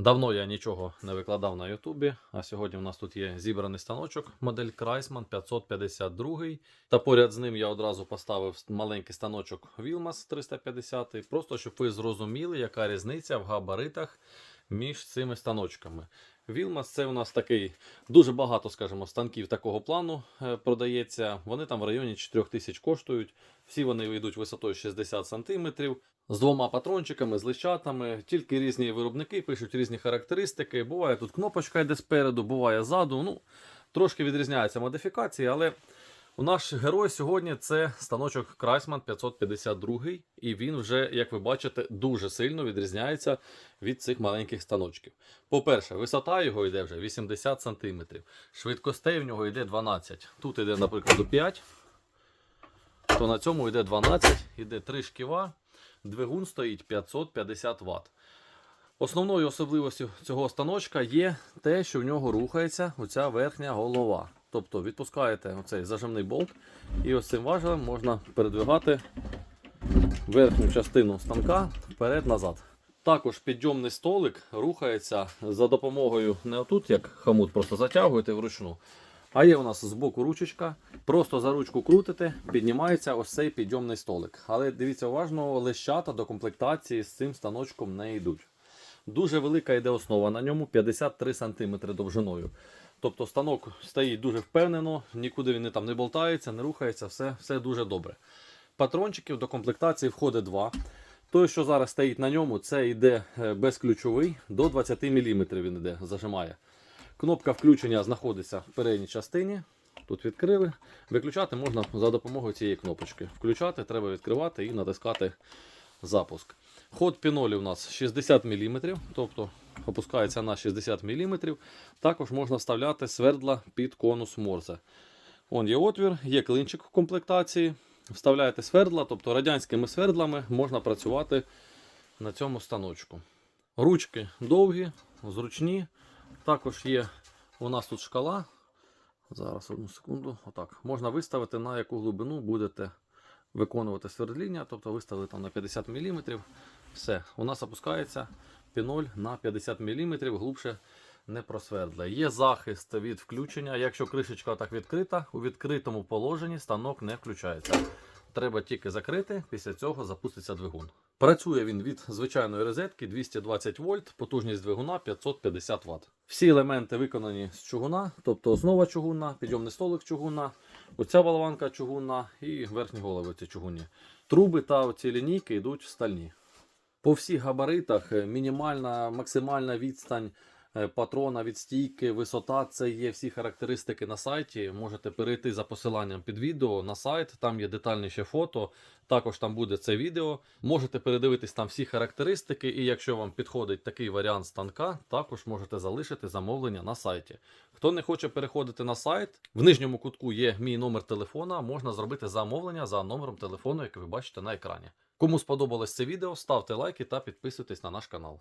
Давно я нічого не викладав на Ютубі, а сьогодні у нас тут є зібраний станочок, модель Крайсман 552. Та поряд з ним я одразу поставив маленький станочок Wilmas 350, просто щоб ви зрозуміли, яка різниця в габаритах між цими станочками. Wilmas це у нас такий дуже багато, скажімо, станків такого плану е, продається. Вони там в районі 4000 коштують. Всі вони йдуть висотою 60 см. З двома патрончиками, з лищатами, тільки різні виробники пишуть різні характеристики. Буває тут кнопочка йде спереду, буває ззаду. Ну, трошки відрізняються модифікації, але у наш герой сьогодні це станочок Крайсман 552, і він вже, як ви бачите, дуже сильно відрізняється від цих маленьких станочків. По-перше, висота його йде вже 80 см, швидкостей в нього йде 12. Тут йде, наприклад, 5, то на цьому йде 12, йде 3 шківа, двигун стоїть 550 Вт. Основною особливістю цього станочка є те, що в нього рухається оця верхня голова. Тобто відпускаєте оцей зажимний болт, і ось цим важелем можна передвигати верхню частину станка вперед-назад. Також підйомний столик рухається за допомогою не отут, як хомут, просто затягуєте вручну. А є у нас збоку ручечка. Просто за ручку крутите, піднімається ось цей підйомний столик. Але дивіться уважно, лещата до комплектації з цим станочком не йдуть. Дуже велика йде основа на ньому 53 см довжиною. Тобто станок стоїть дуже впевнено, нікуди він не, там не болтається, не рухається, все, все дуже добре. Патрончиків до комплектації входить два. Той, що зараз стоїть на ньому, це йде е, безключовий, до 20 мм він йде, зажимає. Кнопка включення знаходиться в передній частині. Тут відкрили. Виключати можна за допомогою цієї кнопочки. Включати треба відкривати і натискати запуск. Ход пінолі у нас 60 мм, тобто опускається на 60 мм. Також можна вставляти свердла під конус морзе. Вон є отвір, є клинчик в комплектації. Вставляєте свердла, тобто радянськими свердлами можна працювати на цьому станочку. Ручки довгі, зручні. Також є у нас тут шкала. Зараз одну секунду. Отак. Можна виставити, на яку глибину будете виконувати свердління, тобто виставили там на 50 мм. Все, у нас опускається піноль на 50 мм, глубше не просвердле. Є захист від включення. Якщо кришечка так відкрита, у відкритому положенні станок не включається. Треба тільки закрити, після цього запуститься двигун. Працює він від звичайної розетки 220 вольт, потужність двигуна 550 Вт. Всі елементи виконані з чугуна, тобто основа чугунна, підйомний столик чугунна, оця балаванка чугунна і верхні голови ці чугунні. Труби та оці лінійки йдуть стальні. По всіх габаритах мінімальна, максимальна відстань патрона від стійки, висота це є всі характеристики на сайті. Можете перейти за посиланням під відео на сайт, там є детальніше фото. Також там буде це відео. Можете передивитись там всі характеристики, і якщо вам підходить такий варіант станка, також можете залишити замовлення на сайті. Хто не хоче переходити на сайт, в нижньому кутку є мій номер телефона. Можна зробити замовлення за номером телефону, який ви бачите на екрані. Кому сподобалось це відео, ставте лайки та підписуйтесь на наш канал.